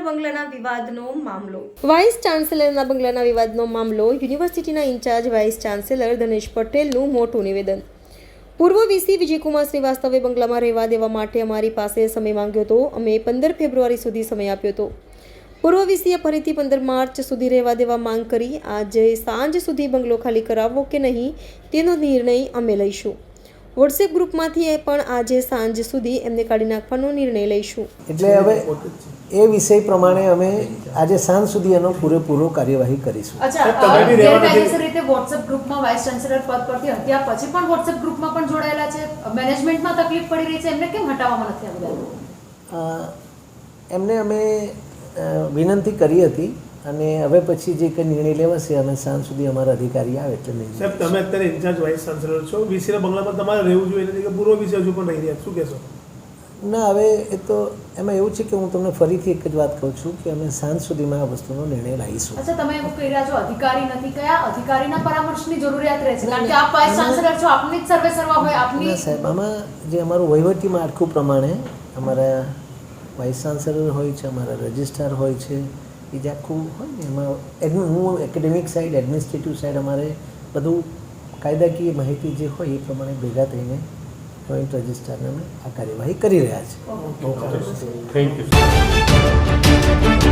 વિવાદનો મામલો વાઇસ ચાન્સેલરના બંગલાના વિવાદનો મામલો યુનિવર્સિટીના ઇન્ચાર્જ વાઇસ ચાન્સેલર ધનેશ પટેલનું મોટું નિવેદન. પૂર્વ વીસી વિજયકુમાર શ્રીવાસ્તવે બંગલામાં રહેવા દેવા માટે અમારી પાસે સમય માંગ્યો હતો. અમે પંદર ફેબ્રુઆરી સુધી સમય આપ્યો હતો. પૂર્વ વીસીએ ફરીથી પંદર માર્ચ સુધી રહેવા દેવા માંગ કરી. આજે સાંજ સુધી બંગલો ખાલી કરાવવો કે નહીં તેનો નિર્ણય અમે લઈશું. વોટ્સએપ ગ્રુપમાંથી પણ આજે સાંજ સુધી એમને કાઢી નાખવાનો નિર્ણય લઈશું. એટલે હવે એ વિષય પ્રમાણે અમે આજે સાંજ સુધી એનો પૂરેપૂરો કાર્યવાહી કરીશું. અચ્છા તમે બી રહેવા ગેરકાયદેસર રીતે વોટ્સએપ ગ્રુપમાં વાઇસ ચાન્સેલર પદ પરથી હત્યા પછી પણ વોટ્સએપ ગ્રુપમાં પણ જોડાયેલા છે. મેનેજમેન્ટમાં તકલીફ પડી રહી છે. એમને કેમ હટાવવામાં નથી એમને અમે વિનંતી કરી હતી અને હવે પછી જે કંઈ નિર્ણય લેવાશે અમે સાંજ સુધી અમારા અધિકારી આવે એટલે નહીં સાહેબ તમે અત્યારે ઇન્ચાર્જ વાઇસ ચાન્સેલર છો. વીસીના બંગલામાં તમારે રહેવું જોઈએ. નથી કે પૂર્વ વીસી હજુ પણ રહી રહ્યા શું કહેશો? ના હવે એ તો એમાં એવું છે કે હું તમને ફરીથી એક જ વાત કહું છું કે અમે સાંજ સુધીમાં આ વસ્તુનો નિર્ણય લાવીશું. અચ્છા તમે એવું કહી રહ્યા છો અધિકારી નથી કયા? અધિકારીના પરામર્શની જરૂરિયાત રહે છે કારણ કે આપ વાઇસ ચાન્સેલર છો આપની જ સર્વે સર્વા હોય આપની સાહેબ આમાં જે અમારું વહીવટી માળખું પ્રમાણે અમારા વાઇસ ચાન્સેલર હોય છે અમારા રજિસ્ટ્રાર હોય છે એ જે આખું હોય ને એમાં એડમિ- હું એકેડેમિક સાઈડ એડમિનિસ્ટ્રેટિવ સાઈડ અમારે બધું કાયદાકીય માહિતી જે હોય એ પ્રમાણે ભેગા થઈને જોઈન્ટ રજિસ્ટ્રારને અમે આ કાર્યવાહી કરી રહ્યા છીએ. Thank you